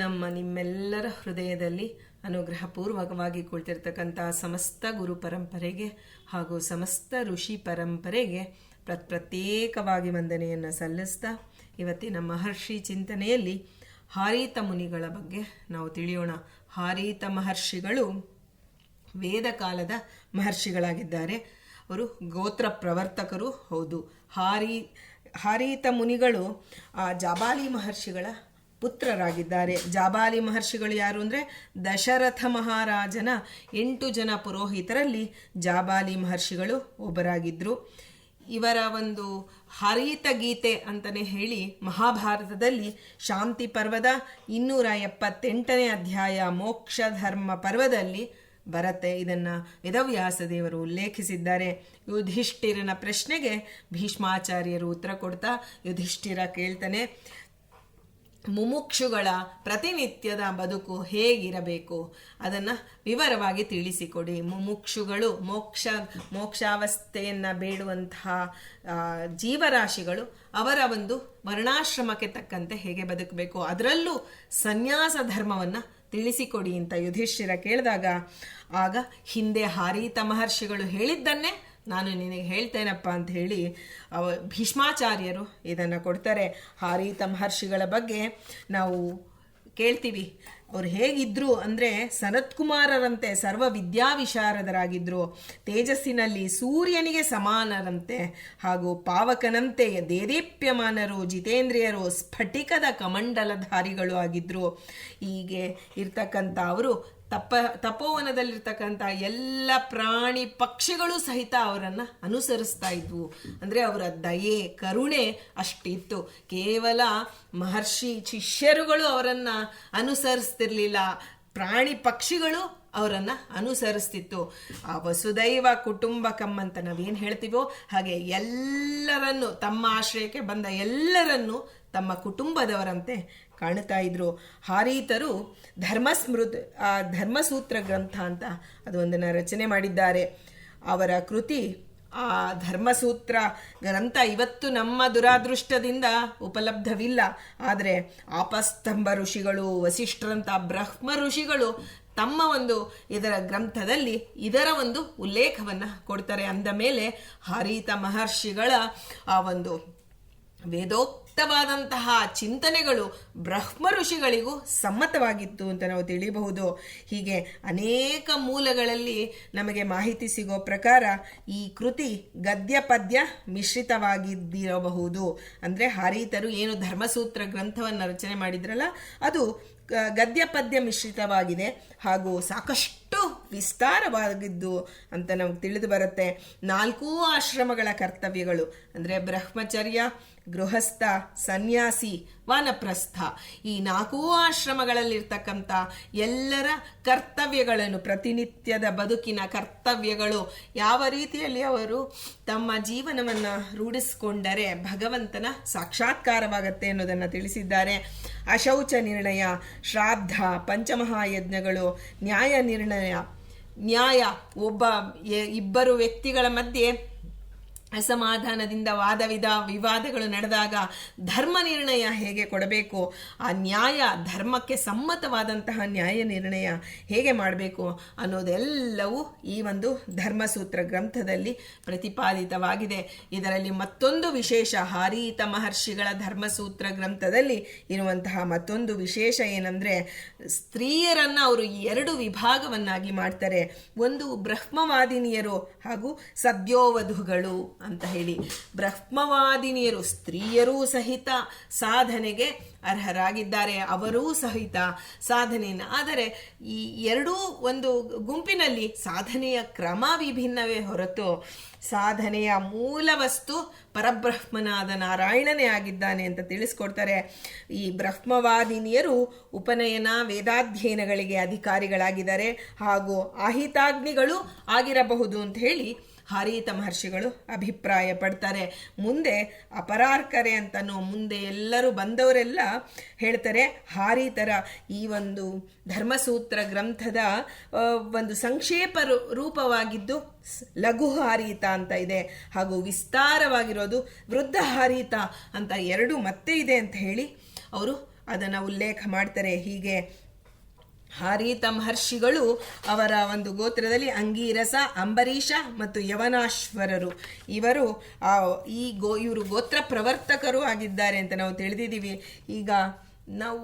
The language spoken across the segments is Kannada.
ನಮ್ಮ ನಿಮ್ಮೆಲ್ಲರ ಹೃದಯದಲ್ಲಿ ಅನುಗ್ರಹಪೂರ್ವಕವಾಗಿ ಕುಳಿತಿರ್ತಕ್ಕಂಥ ಸಮಸ್ತ ಗುರು ಪರಂಪರೆಗೆ ಹಾಗೂ ಸಮಸ್ತ ಋಷಿ ಪರಂಪರೆಗೆ ಪ್ರತ್ ಪ್ರತ್ಯೇಕವಾಗಿ ವಂದನೆಯನ್ನು ಸಲ್ಲಿಸ್ತಾ ಇವತ್ತಿನ ಮಹರ್ಷಿ ಚಿಂತನೆಯಲ್ಲಿ ಹಾರೀತ ಮುನಿಗಳ ಬಗ್ಗೆ ನಾವು ತಿಳಿಯೋಣ. ಹಾರೀತ ಮಹರ್ಷಿಗಳು ವೇದ ಕಾಲದ ಮಹರ್ಷಿಗಳಾಗಿದ್ದಾರೆ. ಅವರು ಗೋತ್ರ ಪ್ರವರ್ತಕರು, ಹೌದು. ಹಾರಿ, ಹಾರೀತ ಮುನಿಗಳು ಜಾಬಾಲಿ ಮಹರ್ಷಿಗಳ ಪುತ್ರರಾಗಿದ್ದಾರೆ. ಜಾಬಾಲಿ ಮಹರ್ಷಿಗಳು ಯಾರು ಅಂದರೆ ದಶರಥ ಮಹಾರಾಜನ ಎಂಟು ಜನ ಪುರೋಹಿತರಲ್ಲಿ ಜಾಬಾಲಿ ಮಹರ್ಷಿಗಳು ಒಬ್ಬರಾಗಿದ್ದರು ಇವರ ಒಂದು ಹರಿತ ಗೀತೆ ಅಂತಲೇ ಹೇಳಿ ಮಹಾಭಾರತದಲ್ಲಿ ಶಾಂತಿ ಪರ್ವದ ಇನ್ನೂರ ಎಪ್ಪತ್ತೆಂಟನೇ ಅಧ್ಯಾಯ ಮೋಕ್ಷ ಧರ್ಮ ಪರ್ವದಲ್ಲಿ ಬರತ್ತೆ. ಇದನ್ನು ವೇದವ್ಯಾಸ ದೇವರು ಉಲ್ಲೇಖಿಸಿದ್ದಾರೆ. ಯುಧಿಷ್ಠಿರನ ಪ್ರಶ್ನೆಗೆ ಭೀಷ್ಮಾಚಾರ್ಯರು ಉತ್ತರ ಕೊಡ್ತಾ ಯುಧಿಷ್ಠಿರ ಕೇಳ್ತಾನೆ ಮುಮುಕ್ಷುಗಳ ಪ್ರತಿನಿತ್ಯದ ಬದುಕು ಹೇಗಿರಬೇಕು? ಅದನ್ನು ವಿವರವಾಗಿ ತಿಳಿಸಿಕೊಡಿ. ಮುಮುಕ್ಷುಗಳು ಮೋಕ್ಷ, ಮೋಕ್ಷಾವಸ್ಥೆಯನ್ನು ಬೇಡುವಂತಹ ಜೀವರಾಶಿಗಳು ಅವರ ಒಂದು ವರ್ಣಾಶ್ರಮಕ್ಕೆ ತಕ್ಕಂತೆ ಹೇಗೆ ಬದುಕಬೇಕು? ಅದರಲ್ಲೂ ಸನ್ಯಾಸ ಧರ್ಮವನ್ನು ತಿಳಿಸಿಕೊಡಿ ಅಂತ ಯುಧಿಷ್ಠಿರ ಕೇಳಿದಾಗ. ಆಗ ಹಿಂದೆ ಹಾರೀತ ಮಹರ್ಷಿಗಳು ಹೇಳಿದ್ದನ್ನೇ ನಾನು ನಿನಗೆ ಹೇಳ್ತೇನಪ್ಪ ಅಂತ ಹೇಳಿ ಅವ ಭೀಷ್ಮಾಚಾರ್ಯರು ಇದನ್ನು ಕೊಡ್ತಾರೆ. ಹಾರೀತ ಮಹರ್ಷಿಗಳ ಬಗ್ಗೆ ನಾವು ಕೇಳ್ತೀವಿ. ಅವ್ರು ಹೇಗಿದ್ರು ಅಂದರೆ ಸನತ್ಕುಮಾರರಂತೆ ಸರ್ವ ವಿದ್ಯಾವಿಶಾರದರಾಗಿದ್ದರು ತೇಜಸ್ಸಿನಲ್ಲಿ ಸೂರ್ಯನಿಗೆ ಸಮಾನರಂತೆ ಹಾಗೂ ಪಾವಕನಂತೆ ದೇದೀಪ್ಯಮಾನರು, ಜಿತೇಂದ್ರಿಯರು, ಸ್ಫಟಿಕದ ಕಮಂಡಲಧಾರಿಗಳು ಆಗಿದ್ದರು ಹೀಗೆ ಇರ್ತಕ್ಕಂಥ ಅವರು ತಪ್ಪ ತಪೋವನದಲ್ಲಿರ್ತಕ್ಕಂಥ ಎಲ್ಲ ಪ್ರಾಣಿ ಪಕ್ಷಿಗಳು ಸಹಿತ ಅವರನ್ನು ಅನುಸರಿಸ್ತಾ ಇದ್ವು. ಅಂದರೆ ಅವರ ದಯೆ, ಕರುಣೆ ಅಷ್ಟಿತ್ತು. ಕೇವಲ ಮಹರ್ಷಿ, ಶಿಷ್ಯರುಗಳು ಅವರನ್ನು ಅನುಸರಿಸ್ತಿರ್ಲಿಲ್ಲ. ಪ್ರಾಣಿ ಪಕ್ಷಿಗಳು ಅವರನ್ನು ಅನುಸರಿಸ್ತಿತ್ತು. ಆ ವಸುದೈವ ಕುಟುಂಬಕಂ ಅಂತ ನಾವೇನು ಹೇಳ್ತೀವೋ ಹಾಗೆ ಎಲ್ಲರನ್ನು ತಮ್ಮ ಆಶ್ರಯಕ್ಕೆ ಬಂದ ಎಲ್ಲರನ್ನು ತಮ್ಮ ಕುಟುಂಬದವರಂತೆ ಕಾಣ್ತಾ ಇದ್ರು. ಹಾರೀತರು ಧರ್ಮಸ್ಮೃತ್, ಆ ಧರ್ಮಸೂತ್ರ ಗ್ರಂಥ ಅಂತ ಅದೊಂದನ್ನು ರಚನೆ ಮಾಡಿದ್ದಾರೆ. ಅವರ ಕೃತಿ, ಆ ಧರ್ಮಸೂತ್ರ ಗ್ರಂಥ ಇವತ್ತು ನಮ್ಮ ದುರಾದೃಷ್ಟದಿಂದ ಉಪಲಬ್ಧವಿಲ್ಲ. ಆದರೆ ಆಪಸ್ತಂಭ ಋಷಿಗಳು, ವಸಿಷ್ಠರಂಥ ಬ್ರಹ್ಮ ಋಷಿಗಳು ತಮ್ಮ ಒಂದು ಇದರ ಗ್ರಂಥದಲ್ಲಿ ಇದರ ಒಂದು ಉಲ್ಲೇಖವನ್ನು ಕೊಡ್ತಾರೆ. ಅಂದ ಮೇಲೆ ಹರಿತ ಮಹರ್ಷಿಗಳ ಆ ಒಂದು ವೇದೋಕ್ತವಾದಂತಹ ಚಿಂತನೆಗಳು ಬ್ರಹ್ಮ ಋಷಿಗಳಿಗೂ ಸಮ್ಮತವಾಗಿತ್ತು ಅಂತ ನಾವು ತಿಳಿಯಬಹುದು. ಹೀಗೆ ಅನೇಕ ಮೂಲಗಳಲ್ಲಿ ನಮಗೆ ಮಾಹಿತಿ ಸಿಗೋ ಪ್ರಕಾರ ಈ ಕೃತಿ ಗದ್ಯ ಪದ್ಯ ಮಿಶ್ರಿತವಾಗಿದ್ದಿರಬಹುದು. ಅಂದರೆ ಹಾರೀತರು ಏನು ಧರ್ಮಸೂತ್ರ ಗ್ರಂಥವನ್ನು ರಚನೆ ಮಾಡಿದ್ರಲ್ಲ, ಅದು ಗದ್ಯ ಪದ್ಯ ಮಿಶ್ರಿತವಾಗಿದೆ ಹಾಗೂ ಸಾಕಷ್ಟು ವಿಸ್ತಾರವಾಗಿದ್ದು ಅಂತ ನಮ್ಗೆ ತಿಳಿದು ಬರುತ್ತೆ. ನಾಲ್ಕೂ ಆಶ್ರಮಗಳ ಕರ್ತವ್ಯಗಳು. ಅಂದರೆ ಬ್ರಹ್ಮಚರ್ಯ ಗೃಹಸ್ಥ, ಸನ್ಯಾಸಿ, ವಾನಪ್ರಸ್ಥ ಈ ನಾಲ್ಕೂ ಆಶ್ರಮಗಳಲ್ಲಿರ್ತಕ್ಕಂಥ ಎಲ್ಲರ ಕರ್ತವ್ಯಗಳನ್ನು, ಪ್ರತಿನಿತ್ಯದ ಬದುಕಿನ ಕರ್ತವ್ಯಗಳು ಯಾವ ರೀತಿಯಲ್ಲಿ ಅವರು ತಮ್ಮ ಜೀವನವನ್ನು ರೂಢಿಸಿಕೊಂಡರೆ ಭಗವಂತನ ಸಾಕ್ಷಾತ್ಕಾರವಾಗತ್ತೆ ಅನ್ನೋದನ್ನು ತಿಳಿಸಿದ್ದಾರೆ. ಅಶೌಚ ನಿರ್ಣಯ ಶ್ರಾದ್ದ ಪಂಚಮಹಾಯಜ್ಞಗಳು, ನ್ಯಾಯ ನಿರ್ಣಯ, ನ್ಯಾಯ ಒಬ್ಬ ಇಬ್ಬರು ವ್ಯಕ್ತಿಗಳ ಮಧ್ಯೆ ಅಸಮಾಧಾನದಿಂದ ವಾದ ವಿಧ ವಿವಾದಗಳು ನಡೆದಾಗ ಧರ್ಮ ನಿರ್ಣಯ ಹೇಗೆ ಕೊಡಬೇಕು? ಆ ನ್ಯಾಯ ಧರ್ಮಕ್ಕೆ ಸಮ್ಮತವಾದಂತಹ ನ್ಯಾಯ ನಿರ್ಣಯ ಹೇಗೆ ಮಾಡಬೇಕು ಅನ್ನೋದೆಲ್ಲವೂ ಈ ಒಂದು ಧರ್ಮಸೂತ್ರ ಗ್ರಂಥದಲ್ಲಿ ಪ್ರತಿಪಾದಿತವಾಗಿದೆ. ಇದರಲ್ಲಿ ಮತ್ತೊಂದು ವಿಶೇಷ ಹಾರೀತ ಮಹರ್ಷಿಗಳ ಧರ್ಮಸೂತ್ರ ಗ್ರಂಥದಲ್ಲಿ ಇರುವಂತಹ ಮತ್ತೊಂದು ವಿಶೇಷ ಏನಂದರೆ, ಸ್ತ್ರೀಯರನ್ನು ಅವರು ಎರಡು ವಿಭಾಗವನ್ನಾಗಿ ಮಾಡ್ತಾರೆ. ಒಂದು ಬ್ರಹ್ಮವಾದಿನಿಯರು ಹಾಗೂ ಸದ್ಯೋವಧುಗಳು. ಅಂತ ಹೇಳಿ ಬ್ರಹ್ಮವಾದಿನಿಯರು, ಸ್ತ್ರೀಯರೂ ಸಹಿತ ಸಾಧನೆಗೆ ಅರ್ಹರಾಗಿದ್ದಾರೆ. ಅವರೂ ಸಹಿತ ಸಾಧನೆಯನ್ನು. ಆದರೆ ಈ ಎರಡೂ ಒಂದು ಗುಂಪಿನಲ್ಲಿ ಸಾಧನೆಯ ಕ್ರಮ ವಿಭಿನ್ನವೇ ಹೊರತು ಸಾಧನೆಯ ಮೂಲ ವಸ್ತು ಪರಬ್ರಹ್ಮನಾದ ನಾರಾಯಣನೇ ಆಗಿದ್ದಾನೆ ಅಂತ ತಿಳಿಸ್ಕೊಡ್ತಾರೆ. ಈ ಬ್ರಹ್ಮವಾದಿನಿಯರು ಉಪನಯನ, ವೇದಾಧ್ಯಯನಗಳಿಗೆ ಅಧಿಕಾರಿಗಳಾಗಿದ್ದಾರೆ ಹಾಗೂ ಆಹಿತಾಗ್ನಿಗಳು ಆಗಿರಬಹುದು ಅಂತ ಹೇಳಿ ಹಾರೀತ ಮಹರ್ಷಿಗಳು ಅಭಿಪ್ರಾಯ ಪಡ್ತಾರೆ ಮುಂದೆ ಅಪರಾರ್ಕರೆ ಅಂತನೋ, ಮುಂದೆ ಎಲ್ಲರೂ ಬಂದವರೆಲ್ಲ ಹೇಳ್ತಾರೆ, ಹಾರೀತರ ಈ ಒಂದು ಧರ್ಮಸೂತ್ರ ಗ್ರಂಥದ ಒಂದು ಸಂಕ್ಷೇಪ ರೂಪವಾಗಿದ್ದು ಲಘು ಹಾರೀತ ಅಂತ ಇದೆ. ಹಾಗೂ ವಿಸ್ತಾರವಾಗಿರೋದು ವೃದ್ಧ ಹಾರೀತ ಅಂತ ಎರಡು ಮತ್ತೆ ಇದೆ ಅಂತ ಹೇಳಿ ಅವರು ಅದನ್ನು ಉಲ್ಲೇಖ ಮಾಡ್ತಾರೆ. ಹೀಗೆ ಹಾರೀತ ಮಹರ್ಷಿಗಳು ಅವರ ಒಂದು ಗೋತ್ರದಲ್ಲಿ ಅಂಗೀರಸ, ಅಂಬರೀಷ ಮತ್ತು ಯವನಾಶ್ವರರು. ಇವರು ಈ ಗೋ, ಇವರು ಗೋತ್ರ ಪ್ರವರ್ತಕರು ಆಗಿದ್ದಾರೆ ಅಂತ ನಾವು ತಿಳಿದಿದ್ದೀವಿ. ಈಗ ನಾವು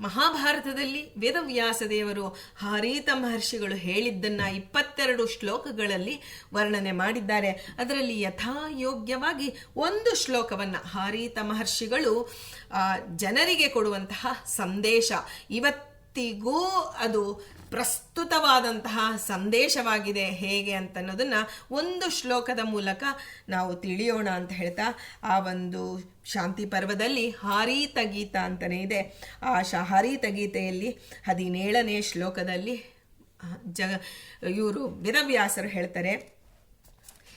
ಮಹಾಭಾರತದಲ್ಲಿ ವೇದವ್ಯಾಸ ದೇವರು ಹರೀತ ಮಹರ್ಷಿಗಳು ಹೇಳಿದ್ದನ್ನು ಇಪ್ಪತ್ತೆರಡು ಶ್ಲೋಕಗಳಲ್ಲಿ ವರ್ಣನೆ ಮಾಡಿದ್ದಾರೆ. ಅದರಲ್ಲಿ ಯಥಾಯೋಗ್ಯವಾಗಿ ಒಂದು ಶ್ಲೋಕವನ್ನು ಹರೀತ ಮಹರ್ಷಿಗಳು ಜನರಿಗೆ ಕೊಡುವಂತಹ ಸಂದೇಶ. ಇವತ್ತಿಗೂ ಅದು ಪ್ರಸ್ತುತವಾದಂತಹ ಸಂದೇಶವಾಗಿದೆ ಹೇಗೆ ಅಂತ ಅನ್ನೋದನ್ನ ಒಂದು ಶ್ಲೋಕದ ಮೂಲಕ ನಾವು ತಿಳಿಯೋಣ ಅಂತ ಹೇಳ್ತಾ, ಆ ಒಂದು ಶಾಂತಿ ಪರ್ವದಲ್ಲಿ ಹಾರೀತ ಗೀತ ಅಂತಲೇ ಇದೆ. ಆ ಶ ಹಾರೀತ ಗೀತೆಯಲ್ಲಿ ಹದಿನೇಳನೇ ಶ್ಲೋಕದಲ್ಲಿ ಜಗ, ಇವರು ವೇದವ್ಯಾಸರು ಹೇಳ್ತಾರೆ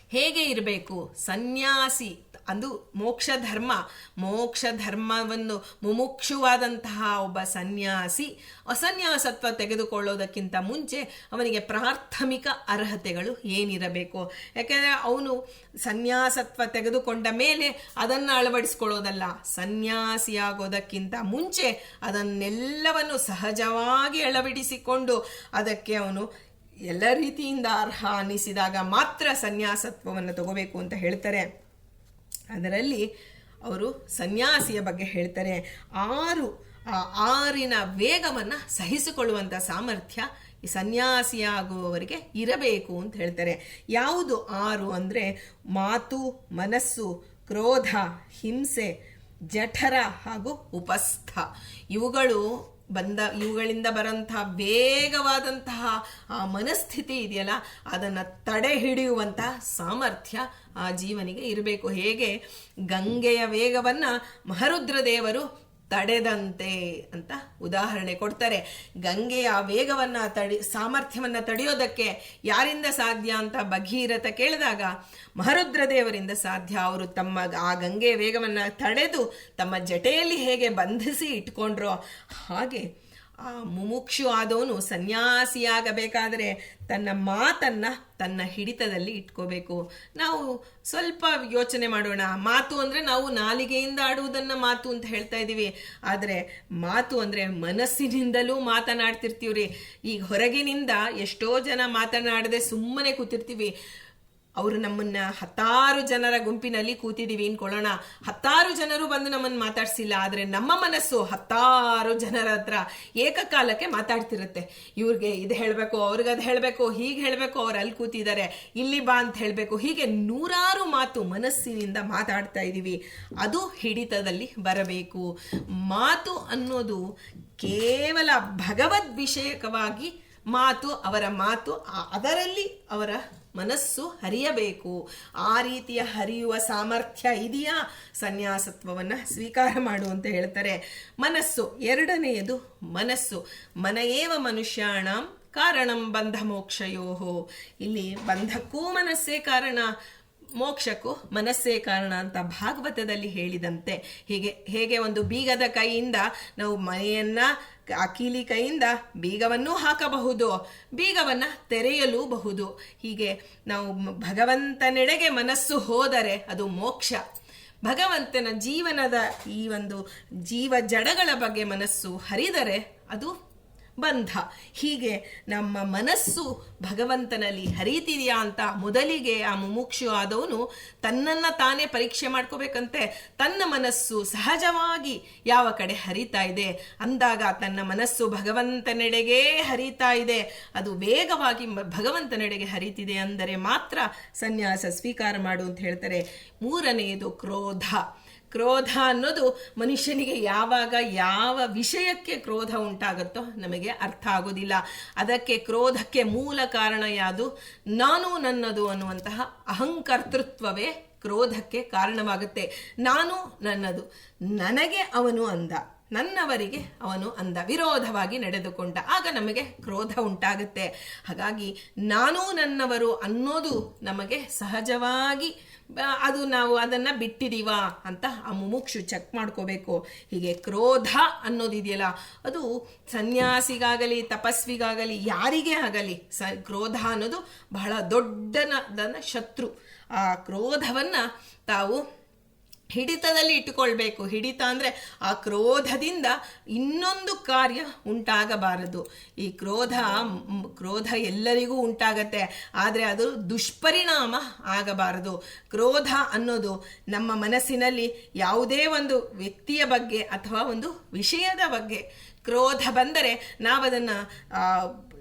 ಹೇಗೆ ಇರಬೇಕು? ಸನ್ಯಾಸಿ ಅಂದು ಮೋಕ್ಷ ಧರ್ಮ ಮೋಕ್ಷ ಧರ್ಮವನ್ನು ಮುಮುಕ್ಷುವಾದಂತಹ ಒಬ್ಬ ಸನ್ಯಾಸಿ ಅಸನ್ಯಾಸತ್ವ ತೆಗೆದುಕೊಳ್ಳೋದಕ್ಕಿಂತ ಮುಂಚೆ ಅವನಿಗೆ ಪ್ರಾಥಮಿಕ ಅರ್ಹತೆಗಳು ಏನಿರಬೇಕು? ಯಾಕೆಂದರೆ ಅವನು ಸನ್ಯಾಸತ್ವ ತೆಗೆದುಕೊಂಡ ಮೇಲೆ ಅದನ್ನು ಅಳವಡಿಸ್ಕೊಳ್ಳೋದಲ್ಲ. ಸನ್ಯಾಸಿಯಾಗೋದಕ್ಕಿಂತ ಮುಂಚೆ ಅದನ್ನೆಲ್ಲವನ್ನು ಸಹಜವಾಗಿ ಅಳವಡಿಸಿಕೊಂಡು ಅದಕ್ಕೆ ಅವನು ಎಲ್ಲ ರೀತಿಯಿಂದ ಅರ್ಹ ಅನ್ನಿಸಿದಾಗ ಮಾತ್ರ ಸನ್ಯಾಸತ್ವವನ್ನು ತಗೋಬೇಕು ಅಂತ ಹೇಳ್ತಾರೆ. ಅದರಲ್ಲಿ ಅವರು ಸನ್ಯಾಸಿಯ ಬಗ್ಗೆ ಹೇಳ್ತಾರೆ. ಆರು ಆರಿನ ವೇಗವನ್ನು ಸಹಿಸಿಕೊಳ್ಳುವಂಥ ಸಾಮರ್ಥ್ಯ ಈ ಸನ್ಯಾಸಿಯಾಗುವವರಿಗೆ ಇರಬೇಕು ಅಂತ ಹೇಳ್ತಾರೆ. ಯಾವುದು ಆರು ಅಂದರೆ ಮಾತು, ಮನಸ್ಸು, ಕ್ರೋಧ, ಹಿಂಸೆ, ಜಠರ ಹಾಗೂ ಉಪಸ್ಥ. ಇವುಗಳು ಬಂದ ಇವುಗಳಿಂದ ಬರೋಂತಹ ವೇಗವಾದಂತಹ ಆ ಮನಸ್ಥಿತಿ ಇದೆಯಲ್ಲ, ಅದನ್ನು ತಡೆ ಹಿಡಿಯುವಂತಹ ಸಾಮರ್ಥ್ಯ ಆ ಜೀವನಿಗೆ ಇರಬೇಕು. ಹೇಗೆ? ಗಂಗೆಯ ವೇಗವನ್ನು ಮಹರುದ್ರ ದೇವರು ತಡೆದಂತೆ ಅಂತ ಉದಾಹರಣೆ ಕೊಡ್ತಾರೆ. ಗಂಗೆಯ ವೇಗವನ್ನ ತಡಿ, ಸಾಮರ್ಥ್ಯವನ್ನ ತಡೆಯೋದಕ್ಕೆ ಯಾರಿಂದ ಸಾಧ್ಯ ಅಂತ ಭಗೀರಥ ಕೇಳಿದಾಗ ಮಹರುದ್ರ ದೇವರಿಂದ ಸಾಧ್ಯ ಅವರು ತಮ್ಮ ಆ ಗಂಗೆಯ ವೇಗವನ್ನ ತಡೆದು ತಮ್ಮ ಜಟೆಯಲ್ಲಿ ಹೇಗೆ ಬಂಧಿಸಿ ಇಟ್ಕೊಂಡ್ರೋ ಹಾಗೆ ಆ ಮುಮುಕ್ಷು ಆದವನು ಸನ್ಯಾಸಿಯಾಗಬೇಕಾದರೆ ತನ್ನ ಮಾತನ್ನ ತನ್ನ ಹಿಡಿತದಲ್ಲಿ ಇಟ್ಕೋಬೇಕು. ನಾವು ಸ್ವಲ್ಪ ಯೋಚನೆ ಮಾಡೋಣ. ಮಾತು ಅಂದರೆ ನಾವು ನಾಲಿಗೆಯಿಂದ ಆಡುವುದನ್ನು ಮಾತು ಅಂತ ಹೇಳ್ತಾ ಇದ್ದೀವಿ. ಆದರೆ ಮಾತು ಅಂದರೆ ಮನಸ್ಸಿನಿಂದಲೂ ಮಾತನಾಡ್ತಿರ್ತೀವ್ರಿ. ಈಗ ಹೊರಗಿನಿಂದ ಎಷ್ಟೋ ಜನ ಮಾತನಾಡದೆ ಸುಮ್ಮನೆ ಕೂತಿರ್ತೀವಿ. ಅವರು ನಮ್ಮನ್ನ ಹತ್ತಾರು ಜನರ ಗುಂಪಿನಲ್ಲಿ ಕೂತಿದ್ದೀವಿ ಅನ್ಕೊಳ್ಳೋಣ. ಹತ್ತಾರು ಜನರು ಬಂದು ನಮ್ಮನ್ನು ಮಾತಾಡ್ಸಿಲ್ಲ. ಆದರೆ ನಮ್ಮ ಮನಸ್ಸು ಹತ್ತಾರು ಜನರ ಹತ್ರ ಏಕಕಾಲಕ್ಕೆ ಮಾತಾಡ್ತಿರುತ್ತೆ. ಇವ್ರಿಗೆ ಇದು ಹೇಳಬೇಕು, ಅವ್ರಿಗೆ ಅದು ಹೇಳಬೇಕು, ಹೀಗೆ ಹೇಳಬೇಕು, ಅವ್ರು ಅಲ್ಲಿ ಕೂತಿದ್ದಾರೆ ಇಲ್ಲಿ ಬಾ ಅಂತ ಹೇಳಬೇಕು. ಹೀಗೆ ನೂರಾರು ಮಾತು ಮನಸ್ಸಿನಿಂದ ಮಾತಾಡ್ತಾ ಇದ್ದೀವಿ ಅದು ಹಿಡಿತದಲ್ಲಿ ಬರಬೇಕು. ಮಾತು ಅನ್ನೋದು ಕೇವಲ ಭಗವದ್ ವಿಷಯಕವಾಗಿ ಮಾತು, ಅವರ ಮಾತು ಅದರಲ್ಲಿ ಅವರ ಮನಸ್ಸು ಹರಿಯಬೇಕು. ಆ ರೀತಿಯ ಹರಿಯುವ ಸಾಮರ್ಥ್ಯ ಇದೆಯಾ? ಸನ್ಯಾಸತ್ವವನ್ನು ಸ್ವೀಕಾರ ಮಾಡು ಅಂತ ಹೇಳ್ತಾರೆ. ಮನಸ್ಸು, ಎರಡನೆಯದು ಮನಸ್ಸು. ಮನಯೇವ ಮನುಷ್ಯಾಣ ಕಾರಣಂ ಬಂಧ ಮೋಕ್ಷಯೋಹೋ. ಇಲ್ಲಿ ಬಂಧಕ್ಕೂ ಮನಸ್ಸೇ ಕಾರಣ, ಮೋಕ್ಷಕ್ಕೂ ಮನಸ್ಸೇ ಕಾರಣ ಅಂತ ಭಾಗವತದಲ್ಲಿ ಹೇಳಿದಂತೆ. ಹೀಗೆ, ಹೇಗೆ ಒಂದು ಬೀಗದ ಕೈಯಿಂದ ನಾವು ಮನೆಯನ್ನ ಕೀಲಿ ಕೈಯಿಂದ ಬೀಗವನ್ನು ಹಾಕಬಹುದು, ಬೀಗವನ್ನು ತೆರೆಯಲೂಬಹುದು. ಹೀಗೆ ನಾವು ಭಗವಂತನೆಡೆಗೆ ಮನಸ್ಸು ಹೋದರೆ ಅದು ಮೋಕ್ಷ. ಭಗವಂತನ ಜೀವನದ ಈ ಒಂದು ಜೀವ ಜಡಗಳ ಬಗ್ಗೆ ಮನಸ್ಸು ಹರಿದರೆ ಅದು ಬಂಧ. ಹೀಗೆ ನಮ್ಮ ಮನಸ್ಸು ಭಗವಂತನಲ್ಲಿ ಹರಿತಿದೆಯಾ ಅಂತ ಮೊದಲಿಗೆ ಆ ಮುಮುಕ್ಷು ಆದವನು ತನ್ನನ್ನು ತಾನೇ ಪರೀಕ್ಷೆ ಮಾಡ್ಕೋಬೇಕಂತೆ. ತನ್ನ ಮನಸ್ಸು ಸಹಜವಾಗಿ ಯಾವ ಕಡೆ ಹರಿತಾ ಇದೆ. ಅಂದಾಗ ತನ್ನ ಮನಸ್ಸು ಭಗವಂತನೆಡೆಗೆ ಹರಿತಾ ಇದೆ. ಅದು ವೇಗವಾಗಿ ಭಗವಂತನೆಡೆಗೆ ಹರಿತಿದೆ ಅಂದರೆ ಮಾತ್ರ ಸನ್ಯಾಸ ಸ್ವೀಕಾರ ಮಾಡು ಅಂತ ಹೇಳ್ತಾರೆ. ಮೂರನೆಯದು ಕ್ರೋಧ. ಕ್ರೋಧ ಅನ್ನೋದು ಮನುಷ್ಯನಿಗೆ ಯಾವಾಗ ಯಾವ ವಿಷಯಕ್ಕೆ ಕ್ರೋಧ ಉಂಟಾಗುತ್ತೋ ನಮಗೆ ಅರ್ಥ ಆಗೋದಿಲ್ಲ. ಅದಕ್ಕೆ ಕ್ರೋಧಕ್ಕೆ ಮೂಲ ಕಾರಣ ಯಾವುದು? ನಾನು ನನ್ನದು ಅನ್ನುವಂತಹ ಅಹಂಕರ್ತೃತ್ವವೇ ಕ್ರೋಧಕ್ಕೆ ಕಾರಣವಾಗುತ್ತೆ. ನಾನು ನನ್ನದು. ನನಗೆ ಅವನು ಅಂದ. ನನ್ನವರಿಗೆ ಅವನು ಅಂದ. ವಿರೋಧವಾಗಿ ನಡೆದುಕೊಂಡ. ಆಗ ನಮಗೆ ಕ್ರೋಧ ಉಂಟಾಗುತ್ತೆ. ಹಾಗಾಗಿ ನಾನು ನನ್ನವರು ಅನ್ನೋದು ನಮಗೆ ಸಹಜವಾಗಿ ಅದು ನಾವು ಅದನ್ನು ಬಿಟ್ಟಿದೀವಾ ಅಂತ ಆ ಮುಮುಕ್ಷು ಚೆಕ್ ಮಾಡ್ಕೋಬೇಕು. ಹೀಗೆ ಕ್ರೋಧ ಅನ್ನೋದಿದೆಯಲ್ಲ, ಅದು ಸನ್ಯಾಸಿಗಾಗಲಿ, ತಪಸ್ವಿಗಾಗಲಿ, ಯಾರಿಗೇ ಆಗಲಿ, ಸ, ಕ್ರೋಧ ಅನ್ನೋದು ಬಹಳ ದೊಡ್ಡನ ಶತ್ರು. ಆ ಕ್ರೋಧವನ್ನು ತಾವು ಹಿಡಿತದಲ್ಲಿ ಇಟ್ಟುಕೊಳ್ಬೇಕು. ಹಿಡಿತ ಅಂದರೆ ಆ ಕ್ರೋಧದಿಂದ ಇನ್ನೊಂದು ಕಾರ್ಯ ಉಂಟಾಗಬಾರದು. ಈ ಕ್ರೋಧ ಕ್ರೋಧ ಎಲ್ಲರಿಗೂ ಉಂಟಾಗತ್ತೆ. ಆದರೆ ಅದು ದುಷ್ಪರಿಣಾಮ ಆಗಬಾರದು. ಕ್ರೋಧ ಅನ್ನೋದು ನಮ್ಮ ಮನಸ್ಸಿನಲ್ಲಿ ಯಾವುದೇ ಒಂದು ವ್ಯಕ್ತಿಯ ಬಗ್ಗೆ ಅಥವಾ ಒಂದು ವಿಷಯದ ಬಗ್ಗೆ ಕ್ರೋಧ ಬಂದರೆ ನಾವದನ್ನು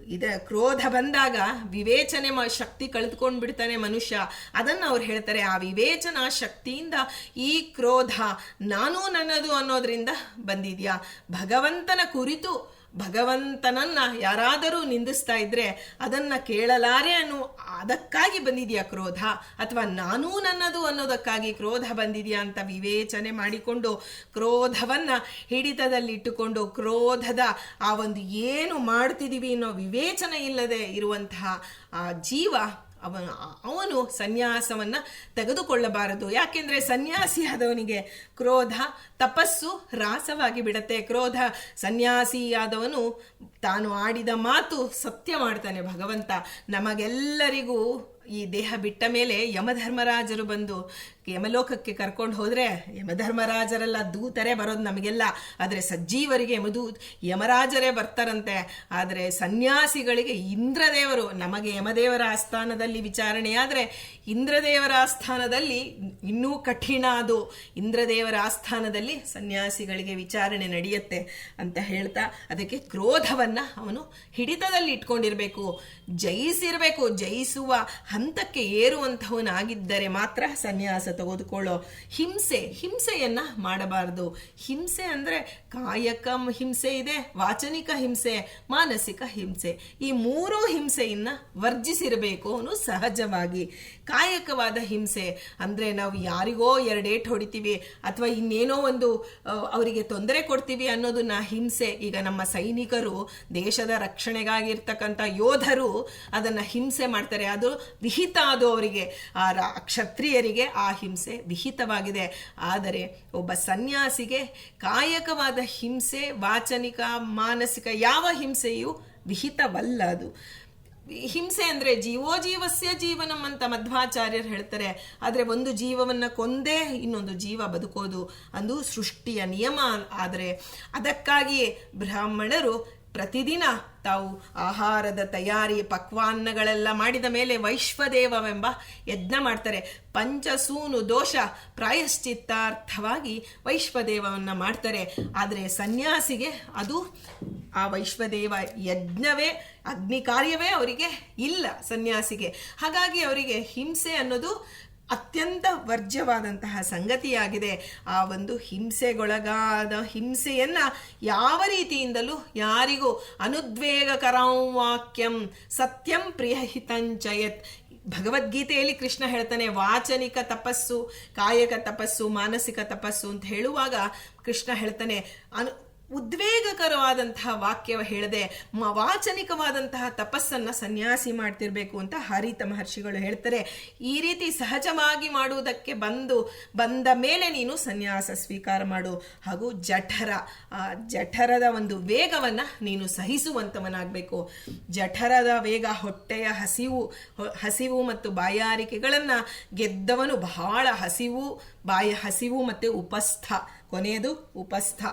ಇದ ಕ್ರೋಧ ಬಂದಾಗ ವಿವೇಚನೆ ಶಕ್ತಿ ಕಳೆದುಕೊಂಡು ಬಿಡ್ತಾನೆ ಮನುಷ್ಯ. ಅದನ್ನು ಅವ್ರು ಹೇಳ್ತಾರೆ, ಆ ವಿವೇಚನಾ ಶಕ್ತಿಯಿಂದ ಈ ಕ್ರೋಧ ನಾನು ನನ್ನದು ಅನ್ನೋದ್ರಿಂದ ಬಂದಿದೆಯಾ? ಭಗವಂತನ ಕುರಿತು ಭಗವಂತನನ್ನ ಯಾರಾದರೂ ನಿಂದಿಸ್ತಾ ಇದ್ರೆ ಅದನ್ನ ಕೇಳಲಾರೆ ಅನ್ನೋ ಅದಕ್ಕಾಗಿ ಬಂದಿದೆಯಾ ಕ್ರೋಧ? ಅಥವಾ ನಾನೂ ನನ್ನದು ಅನ್ನೋದಕ್ಕಾಗಿ ಕ್ರೋಧ ಬಂದಿದೆಯಾ ಅಂತ ವಿವೇಚನೆ ಮಾಡಿಕೊಂಡು ಕ್ರೋಧವನ್ನ ಹಿಡಿತದಲ್ಲಿಟ್ಟುಕೊಂಡು ಕ್ರೋಧದ ಆ ಒಂದು ಏನು ಮಾಡ್ತಿದ್ದೀವಿ ಅನ್ನೋ ವಿವೇಚನೆ ಇಲ್ಲದೆ ಇರುವಂತಹ ಆ ಜೀವ ಅವನು ಅವನು ಸನ್ಯಾಸವನ್ನು ತೆಗೆದುಕೊಳ್ಳಬಾರದು. ಯಾಕೆಂದರೆ ಸನ್ಯಾಸಿಯಾದವನಿಗೆ ಕ್ರೋಧ, ತಪಸ್ಸು ರಾಸವಾಗಿ ಬಿಡತ್ತೆ. ಕ್ರೋಧ ಸನ್ಯಾಸಿಯಾದವನು ತಾನು ಆಡಿದ ಮಾತು ಸತ್ಯ ಮಾಡ್ತಾನೆ ಭಗವಂತ. ನಮಗೆಲ್ಲರಿಗೂ ಈ ದೇಹ ಬಿಟ್ಟ ಮೇಲೆ ಯಮಧರ್ಮರಾಜರು ಬಂದು ಯಮಲೋಕಕ್ಕೆ ಕರ್ಕೊಂಡು ಹೋದ್ರೆ ಯಮಧರ್ಮರಾಜರೆಲ್ಲ ದೂತರೇ ಬರೋದು ನಮಗೆಲ್ಲ. ಆದರೆ ಸಜ್ಜೀವರಿಗೆ ಯಮದೂ ಯಮರಾಜರೇ ಬರ್ತಾರಂತೆ. ಆದರೆ ಸನ್ಯಾಸಿಗಳಿಗೆ ಇಂದ್ರದೇವರು, ನಮಗೆ ಯಮದೇವರ ಆಸ್ಥಾನದಲ್ಲಿ ವಿಚಾರಣೆಯಾದರೆ ಇಂದ್ರದೇವರ ಆಸ್ಥಾನದಲ್ಲಿ ಇನ್ನೂ ಕಠಿಣ ಅದು. ಇಂದ್ರದೇವರ ಆಸ್ಥಾನದಲ್ಲಿ ಸನ್ಯಾಸಿಗಳಿಗೆ ವಿಚಾರಣೆ ನಡೆಯುತ್ತೆ ಅಂತ ಹೇಳ್ತಾ ಅದಕ್ಕೆ ಕ್ರೋಧವನ್ನು ಅವನು ಹಿಡಿತದಲ್ಲಿ ಇಟ್ಕೊಂಡಿರಬೇಕು. ಜಯಿಸಿರಬೇಕು, ಜಯಿಸುವ ಹಂತಕ್ಕೆ ಏರುವಂತಹವನಾಗಿದ್ದರೆ ಮಾತ್ರ ಸನ್ಯಾಸ ತೆಗೆದುಕೊಳ್ಳೋ ಹಿಂಸೆ, ಹಿಂಸೆಯನ್ನ ಮಾಡಬಾರದು. ಹಿಂಸೆ ಅಂದ್ರೆ ಕಾಯಕ ಹಿಂಸೆ ಇದೆ, ವಾಚನಿಕ ಹಿಂಸೆ, ಮಾನಸಿಕ ಹಿಂಸೆ. ಈ ಮೂರೂ ಹಿಂಸೆಯನ್ನ ವರ್ಜಿಸಿರಬೇಕು ಅವನು ಸಹಜವಾಗಿ. ಕಾಯಕವಾದ ಹಿಂಸೆ. ಅಂದರೆ ನಾವು ಯಾರಿಗೋ ಎರಡೇಟ್ ಹೊಡಿತೀವಿ ಅಥವಾ ಇನ್ನೇನೋ ಒಂದು ಅವರಿಗೆ ತೊಂದರೆ ಕೊಡ್ತೀವಿ ಅನ್ನೋದನ್ನ ಹಿಂಸೆ. ಈಗ ನಮ್ಮ ಸೈನಿಕರು ದೇಶದ ರಕ್ಷಣೆಗಾಗಿರ್ತಕ್ಕಂಥ ಯೋಧರು ಅದನ್ನು ಹಿಂಸೆ ಮಾಡ್ತಾರೆ. ಅದು ವಿಹಿತ ಅದು ಅವರಿಗೆ. ಆ ಕ್ಷತ್ರಿಯರಿಗೆ ಆ ಹಿಂಸೆ ವಿಹಿತವಾಗಿದೆ. ಆದರೆ ಒಬ್ಬ ಸನ್ಯಾಸಿಗೆ ಕಾಯಕವಾದ ಹಿಂಸೆ, ವಾಚನಿಕ, ಮಾನಸಿಕ ಯಾವ ಹಿಂಸೆಯೂ ವಿಹಿತವಲ್ಲ ಅದು. ಹಿಂಸೆ ಅಂದ್ರೆ ಜೀವೋ ಜೀವಸ್ಯ ಜೀವನಂ ಅಂತ ಮಧ್ವಾಚಾರ್ಯರು ಹೇಳ್ತಾರೆ. ಆದ್ರೆ ಒಂದು ಜೀವವನ್ನ ಕೊಂದೇ ಇನ್ನೊಂದು ಜೀವ ಬದುಕೋದು ಅಂದು ಸೃಷ್ಟಿಯ ನಿಯಮ. ಆದರೆ ಅದಕ್ಕಾಗಿಯೇ ಬ್ರಾಹ್ಮಣರು ಪ್ರತಿದಿನ ತಾವು ಆಹಾರದ ತಯಾರಿ, ಪಕ್ವಾನ್ನಗಳೆಲ್ಲ ಮಾಡಿದ ಮೇಲೆ ವೈಶ್ವದೇವವೆಂಬ ಯಜ್ಞ ಮಾಡ್ತಾರೆ. ಪಂಚಸೂನು ದೋಷ ಪ್ರಾಯಶ್ಚಿತ್ತಾರ್ಥವಾಗಿ ವೈಶ್ವದೇವವನ್ನು ಮಾಡ್ತಾರೆ. ಆದರೆ ಸನ್ಯಾಸಿಗೆ ಅದು ಆ ವೈಶ್ವದೇವ ಯಜ್ಞವೇ ಅಗ್ನಿ ಕಾರ್ಯವೇ ಅವರಿಗೆ ಇಲ್ಲ ಸನ್ಯಾಸಿಗೆ. ಹಾಗಾಗಿ ಅವರಿಗೆ ಹಿಂಸೆ ಅನ್ನೋದು ಅತ್ಯಂತ ವರ್ಜ್ಯವಾದಂತಹ ಸಂಗತಿಯಾಗಿದೆ. ಆ ಒಂದು ಹಿಂಸೆಗೊಳಗಾದ ಹಿಂಸೆಯನ್ನ ಯಾವ ರೀತಿಯಿಂದಲೂ ಯಾರಿಗೂ ಅನುದ್ವೇಗಕರಂ ವಾಕ್ಯಂ ಸತ್ಯಂ ಪ್ರಿಯಹಿತಂಚಯತ್ ಭಗವದ್ಗೀತೆಯಲ್ಲಿ ಕೃಷ್ಣ ಹೇಳ್ತಾನೆ, ವಾಚನಿಕ ತಪಸ್ಸು, ಕಾಯಕ ತಪಸ್ಸು, ಮಾನಸಿಕ ತಪಸ್ಸು ಅಂತ ಹೇಳುವಾಗ ಕೃಷ್ಣ ಹೇಳ್ತಾನೆ, ಅನು ಉದ್ವೇಗಕರವಾದಂತಹ ವಾಕ್ಯವ ಹೇಳದೆ ವಾಚನಿಕವಾದಂತಹ ತಪಸ್ಸನ್ನ ಸನ್ಯಾಸಿ ಮಾಡ್ತಿರ್ಬೇಕು ಅಂತ ಹರಿತ ಮಹರ್ಷಿಗಳು ಹೇಳ್ತಾರೆ. ಈ ರೀತಿ ಸಹಜವಾಗಿ ಮಾಡುವುದಕ್ಕೆ ಬಂದು, ಬಂದ ಮೇಲೆ ನೀನು ಸನ್ಯಾಸ ಸ್ವೀಕಾರ ಮಾಡು. ಹಾಗೂ ಜಠರ, ಆ ಜಠರದ ಒಂದು ವೇಗವನ್ನ ನೀನು ಸಹಿಸುವಂತವನಾಗಬೇಕು. ಜಠರದ ವೇಗ ಹೊಟ್ಟೆಯ ಹಸಿವು ಹಸಿವು ಮತ್ತು ಬಾಯಾರಿಕೆಗಳನ್ನ ಗೆದ್ದವನು ಬಹಳ ಹಸಿವು, ಬಾಯ ಹಸಿವು ಮತ್ತೆ ಉಪಸ್ಥ. ಕೊನೆಯದು ಉಪಸ್ಥ.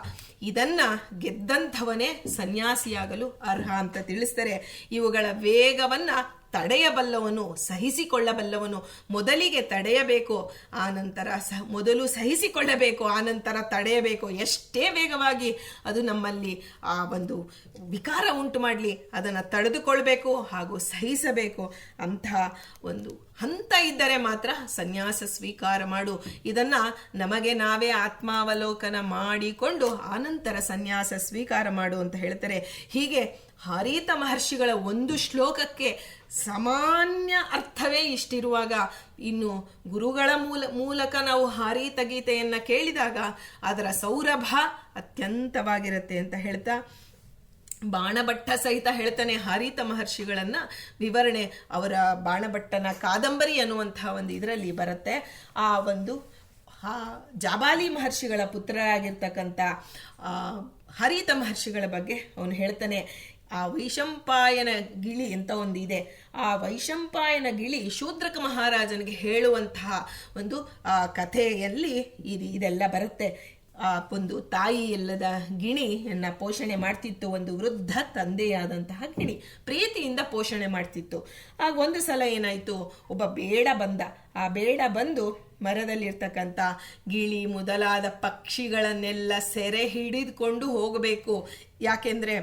ಇದನ್ನ ಗೆದ್ದಂಥವನೇ ಸನ್ಯಾಸಿಯಾಗಲು ಅರ್ಹ ಅಂತ ತಿಳಿಸ್ತಾರೆ. ಇವುಗಳ ವೇಗವನ್ನ ತಡೆಯಬಲ್ಲವನು, ಸಹಿಸಿಕೊಳ್ಳಬಲ್ಲವನು, ಮೊದಲಿಗೆ ತಡೆಯಬೇಕು, ಆನಂತರ ಸಹ ಮೊದಲು ಸಹಿಸಿಕೊಳ್ಳಬೇಕು, ಆನಂತರ ತಡೆಯಬೇಕು, ಎಷ್ಟೇ ವೇಗವಾಗಿ ಅದು ನಮ್ಮಲ್ಲಿ ಆ ಒಂದು ವಿಕಾರ ಉಂಟು ಮಾಡಲಿ, ಅದನ್ನು ತಡೆದುಕೊಳ್ಬೇಕು ಹಾಗೂ ಸಹಿಸಬೇಕು ಅಂತಹ ಒಂದು ಹಂತ ಇದ್ದರೆ ಮಾತ್ರ ಸನ್ಯಾಸ ಸ್ವೀಕಾರ ಮಾಡು. ಇದನ್ನ ನಮಗೆ ನಾವೇ ಆತ್ಮಾವಲೋಕನ ಮಾಡಿಕೊಂಡು ಆನಂತರ ಸನ್ಯಾಸ ಸ್ವೀಕಾರ ಮಾಡು ಅಂತ ಹೇಳ್ತಾರೆ. ಹೀಗೆ ಹರಿತ ಮಹರ್ಷಿಗಳ ಒಂದು ಶ್ಲೋಕಕ್ಕೆ ಸಾಮಾನ್ಯ ಅರ್ಥವೇ ಇಷ್ಟಿರುವಾಗ ಇನ್ನು ಗುರುಗಳ ಮೂಲ, ಮೂಲಕ ನಾವು ಹಾರೀತ ಗೀತೆಯನ್ನು ಕೇಳಿದಾಗ ಅದರ ಸೌರಭ ಅತ್ಯಂತವಾಗಿರುತ್ತೆ ಅಂತ ಹೇಳ್ತಾ ಬಾಣಭಟ್ಟ ಸಹಿತ ಹೇಳ್ತಾನೆ ಹರಿತ ಮಹರ್ಷಿಗಳನ್ನ. ವಿವರಣೆ ಅವರ ಬಾಣಭಟ್ಟನ ಕಾದಂಬರಿ ಅನ್ನುವಂತಹ ಒಂದು ಇದರಲ್ಲಿ ಬರುತ್ತೆ. ಆ ಒಂದು ಜಾಬಾಲಿ ಮಹರ್ಷಿಗಳ ಪುತ್ರರಾಗಿರ್ತಕ್ಕಂಥ ಆ, ಹರಿತ ಮಹರ್ಷಿಗಳ ಬಗ್ಗೆ ಅವನು ಹೇಳ್ತಾನೆ ಆ ವೈಶಂಪಾಯನ ಗಿಳಿ ಅಂತ ಒಂದು ಇದೆ. ಆ ವೈಶಂಪಾಯನ ಗಿಳಿ ಶೂದ್ರಕ ಮಹಾರಾಜನಿಗೆ ಹೇಳುವಂತಹ ಒಂದು ಕಥೆಯಲ್ಲಿ ಇದು ಇದೆಲ್ಲ ಬರುತ್ತೆ. ಆ, ಒಂದು ತಾಯಿ ಇಲ್ಲದ ಗಿಣಿಯನ್ನ ಪೋಷಣೆ ಮಾಡ್ತಿತ್ತು, ಒಂದು ವೃದ್ಧ ತಂದೆಯಾದಂತಹ ಗಿಣಿ ಪ್ರೀತಿಯಿಂದ ಪೋಷಣೆ ಮಾಡ್ತಿತ್ತು. ಆಗ ಒಂದು ಸಲ ಏನಾಯ್ತು, ಒಬ್ಬ ಬೇಡ ಬಂದ. ಆ ಬೇಡ ಬಂದು ಮರದಲ್ಲಿರ್ತಕ್ಕಂಥ ಗಿಳಿ ಮೊದಲಾದ ಪಕ್ಷಿಗಳನ್ನೆಲ್ಲ ಸೆರೆ ಹಿಡಿದುಕೊಂಡು ಹೋಗಬೇಕು. ಯಾಕೆಂದ್ರೆ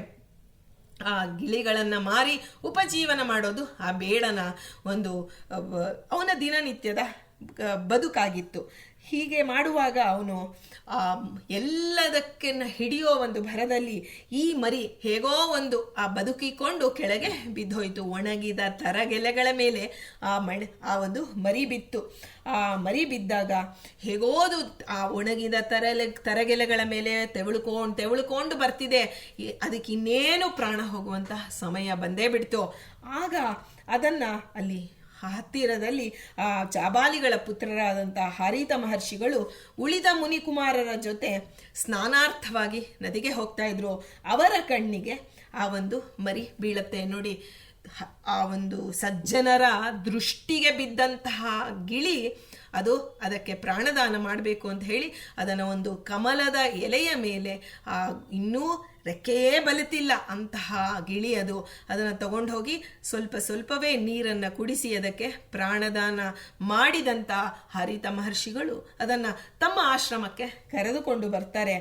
ಆ ಗಿಳಿಗಳನ್ನ ಮಾರಿ ಉಪಜೀವನ ಮಾಡೋದು ಆ ಬೇಡನ ಒಂದು ಅವನ ದಿನನಿತ್ಯದ ಬದುಕಾಗಿತ್ತು. ಹೀಗೆ ಮಾಡುವಾಗ ಅವನು ಎಲ್ಲದಕ್ಕನ್ನ ಹಿಡಿಯೋ ಒಂದು ಭರದಲ್ಲಿ ಈ ಮರಿ ಹೇಗೋ ಒಂದು ಆ ಬದುಕಿಕೊಂಡು ಕೆಳಗೆ ಬಿದ್ದೋಯ್ತು. ಒಣಗಿದ ತರಗೆಲೆಗಳ ಮೇಲೆ ಆ ಮಳೆ ಆ ಒಂದು ಮರಿ ಬಿತ್ತು. ಆ ಮರಿ ಬಿದ್ದಾಗ ಹೇಗೋದು ಆ ಒಣಗಿದ ತರಲೆ, ತರಗೆಲೆಗಳ ಮೇಲೆ ತೆವಳ್ಕೊಂಡು ತೆವಳ್ಕೊಂಡು ಬರ್ತಿದೆ. ಅದಕ್ಕೆ ಇನ್ನೇನು ಪ್ರಾಣ ಹೋಗುವಂತಹ ಸಮಯ ಬಂದೇ ಬಿಡ್ತು. ಆಗ ಅದನ್ನು ಅಲ್ಲಿ ಹತ್ತಿರದಲ್ಲಿ, ಆ ಚಾಬಾಲಿಗಳ ಪುತ್ರರಾದಂತಹ ಹರಿತ ಮಹರ್ಷಿಗಳು ಉಳಿದ ಮುನಿಕುಮಾರರ ಜೊತೆ ಸ್ನಾನಾರ್ಥವಾಗಿ ನದಿಗೆ ಹೋಗ್ತಾ ಇದ್ರು. ಅವರ ಕಣ್ಣಿಗೆ ಆ ಒಂದು ಮರಿ ಬೀಳತ್ತೆ. ನೋಡಿ ಆ ಒಂದು ಸಜ್ಜನರ ದೃಷ್ಟಿಗೆ ಬಿದ್ದಂತಹ ಗಿಳಿ, ಅದು ಅದಕ್ಕೆ ಪ್ರಾಣದಾನ ಮಾಡಬೇಕು ಅಂತ ಹೇಳಿ ಅದನ್ನು ಒಂದು ಕಮಲದ ಎಲೆಯ ಮೇಲೆ, ಆ, ಇನ್ನೂ ರೆಕ್ಕೆಯೇ ಬಲಿತಿಲ್ಲ ಅಂತಹ ಗಿಳಿ ಅದು ಅದನ್ನು ತಗೊಂಡು ಹೋಗಿ ಸ್ವಲ್ಪ ಸ್ವಲ್ಪವೇ ನೀರನ್ನು ಕುಡಿಸಿ ಅದಕ್ಕೆ ಪ್ರಾಣದಾನ ಮಾಡಿದಂಥ ಹರಿತ ಮಹರ್ಷಿಗಳು ಅದನ್ನು ತಮ್ಮ ಆಶ್ರಮಕ್ಕೆ ಕರೆದುಕೊಂಡು ಬರ್ತಾರೆ.